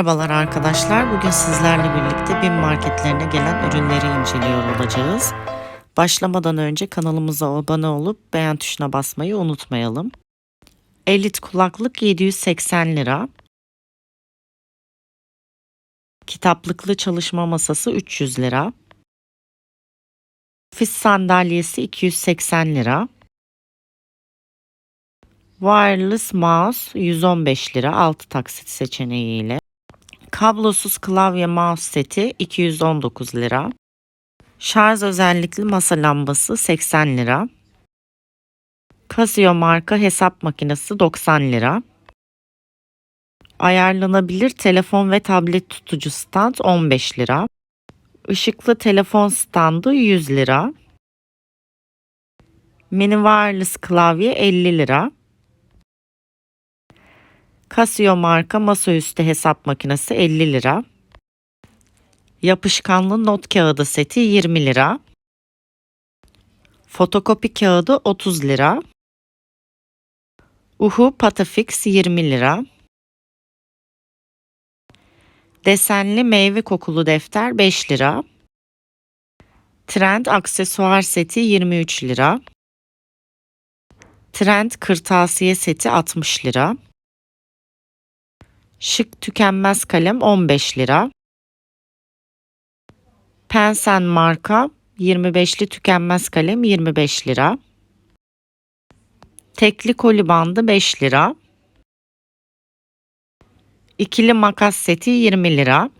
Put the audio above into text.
Merhabalar arkadaşlar. Bugün sizlerle birlikte BİM marketlerine gelen ürünleri inceliyor olacağız. Başlamadan önce kanalımıza abone olup beğen tuşuna basmayı unutmayalım. Elit kulaklık 780 lira. Kitaplıklı çalışma masası 300 lira. Ofis sandalyesi 280 lira. Wireless mouse 115 lira 6 taksit seçeneğiyle. Kablosuz klavye mouse seti 219 lira. Şarj özellikli masa lambası 80 lira. Casio marka hesap makinesi 90 lira. Ayarlanabilir telefon ve tablet tutucu stand 15 lira. Işıklı telefon standı 100 lira. Mini wireless klavye 50 lira. Casio marka masaüstü hesap makinesi 50 lira. Yapışkanlı not kağıdı seti 20 lira. Fotokopi kağıdı 30 lira. Uhu Patafix 20 lira. Desenli meyve kokulu defter 5 lira. Trend aksesuar seti 23 lira. Trend kırtasiye seti 60 lira. Şık tükenmez kalem 15 lira. Pensen marka 25'li tükenmez kalem 25 lira. Tekli koli bandı 5 lira. İkili makas seti 20 lira.